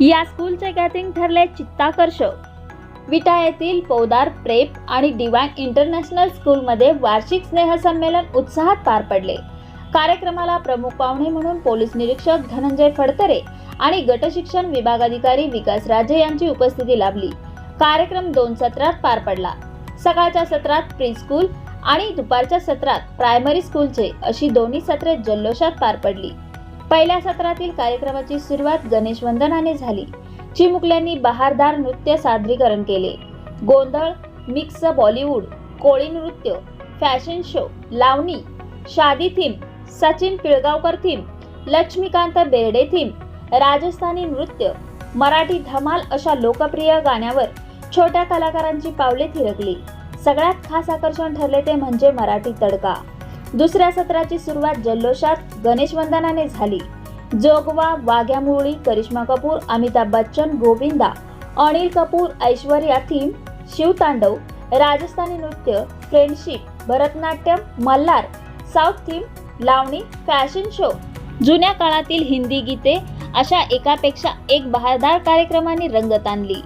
या स्कूलचे गॅदरिंग ठरले चित्ताकर्षक. विटा येथील पौदार प्रेप आणि डिवाइन इंटरनॅशनल स्कूलमध्ये वार्षिक स्नेहसंमेलन उत्साहात पार पडले. कार्यक्रमाला प्रमुख पाहुणे म्हणून पोलीस निरीक्षक धनंजय फडतरे आणि गटशिक्षण विभागाधिकारी विकास राजे यांची उपस्थिती लाभली. कार्यक्रम दोन सत्रात पार पडला. सकाळच्या सत्रात प्री स्कूल आणि दुपारच्या सत्रात प्रायमरी स्कूलचे अशी दोन्ही सत्रे जल्लोषात पार पडली. पहिल्या सत्रातील कार्यक्रमाची सुरुवात गणेश वंदनाने झाली. चिमुकल्यांनी बहारदार नृत्य सादरीकरण केले. गोंधळ मिक्स बॉलिवूड कोळी नृत्य फॅशन शो लावणी शादी theme Sachin Pilgaonkar theme Laxmikant Berde theme Rajasthani नृत्य मराठी धमाल अशा लोकप्रिय गाण्यावर छोट्या कलाकारांची पावले थिरकली. सगळ्यात खास आकर्षण ठरले ते म्हणजे मराठी तडका. दुसऱ्या सत्राची सुरुवात जल्लोषात गणेश वंदनाने झाली. जोगवा वाघ्या मुरळी करिश्मा कपूर अमिताभ बच्चन गोविंदा अनिल कपूर ऐश्वर्या थीम शिवतांडव राजस्थानी नृत्य friendship Bharatanatyam Malhar south theme Lavani fashion show. जुन्या काळातील हिंदी गीते अशा एकापेक्षा एक बहारदार कार्यक्रमांनी रंगत आणली.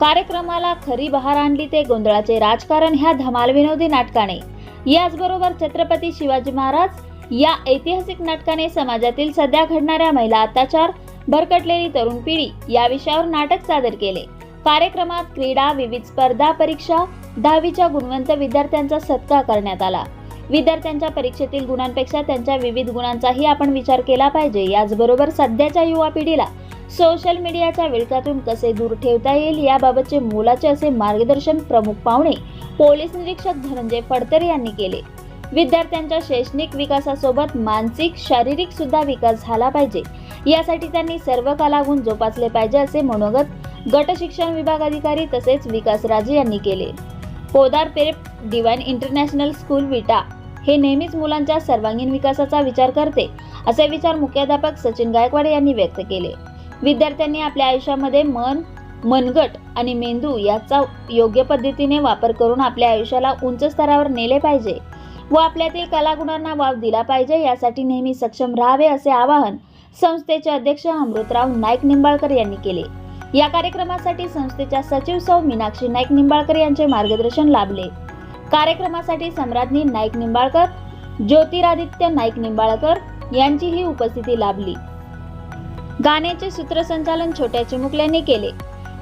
कार्यक्रमाला खरी बहार आणली ते गोंधळाचे राजकारण ह्या धमाल विनोदी नाटकाने. याचबरोबर छत्रपती शिवाजी महाराज या ऐतिहासिक नाटकाने समाजातील सध्या घडणाऱ्या महिला अत्याचार भरकटलेली तरुण पिढी या विषयावर नाटक सादर केले. कार्यक्रमात क्रीडा विविध स्पर्धा परीक्षा दहावीच्या गुणवंत विद्यार्थ्यांचा सत्कार करण्यात आला. विद्यार्थ्यांच्या परीक्षेतील गुणांपेक्षा त्यांच्या विविध गुणांचाही आपण विचार केला पाहिजे. याचबरोबर सध्याच्या युवा पिढीला सोशल मीडियाच्या विळख्यातून कसे दूर ठेवता येईल याबाबतचे मोलाचे असे मार्गदर्शन प्रमुख पाहुणे पोलीस निरीक्षक धनंजय फडतरे यांनी केले. विद्यार्थ्यांच्या शैक्षणिक विकासासोबत मानसिक शारीरिक सुद्धा विकास झाला पाहिजे. यासाठी त्यांनी सर्व कलागुण जोपासले पाहिजे असे मनोगत गट शिक्षण विभाग अधिकारी तसेच विकास राजे यांनी केले. Podar prep divine international school Vita हे नेहमीच मुलांच्या सर्वांगीण विकासाचा विचार करते असे विचार मुख्याध्यापक सचिन गायकवाड यांनी व्यक्त केले. विद्यार्थ्यांनी आपल्या आयुष्यामध्ये मन मनगट आणि मेंदू याचा योग्य पद्धतीने वापर करून आपल्या आयुष्याला उंच स्तरावर नेले पाहिजे व आपल्यातील कलागुणांना वाव दिला पाहिजे यासाठी नेहमी सक्षम राहावे असे आवाहन संस्थेचे अध्यक्ष अमृतराव नाईक निंबाळकर यांनी केले. या कार्यक्रमासाठी संस्थेच्या सचिव सौ मीनाक्षी नाईक निंबाळकर यांचे मार्गदर्शन लाभले. कार्यक्रमासाठी सम्राज्ञी नाईक निंबाळकर ज्योतिरादित्य नाईक निंबाळकर यांचीही उपस्थिती लाभली. गाण्याचे सूत्रसंचालन छोट्या चिमुकल्याने केले.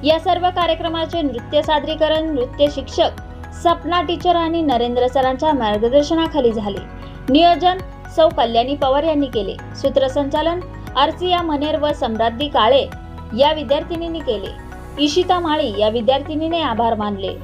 या सर्व कार्यक्रमाचे नृत्य सादरीकरण नृत्य शिक्षक सपना टीचर आणि नरेंद्र सरांच्या मार्गदर्शनाखाली झाले. नियोजन सौ कल्याणी पवार यांनी केले. सूत्रसंचालन अर्चिया मनेर व सम्राद्दी काळे या विद्यार्थिनींनी केले. इशिता माळी या विद्यार्थिनीने आभार मानले.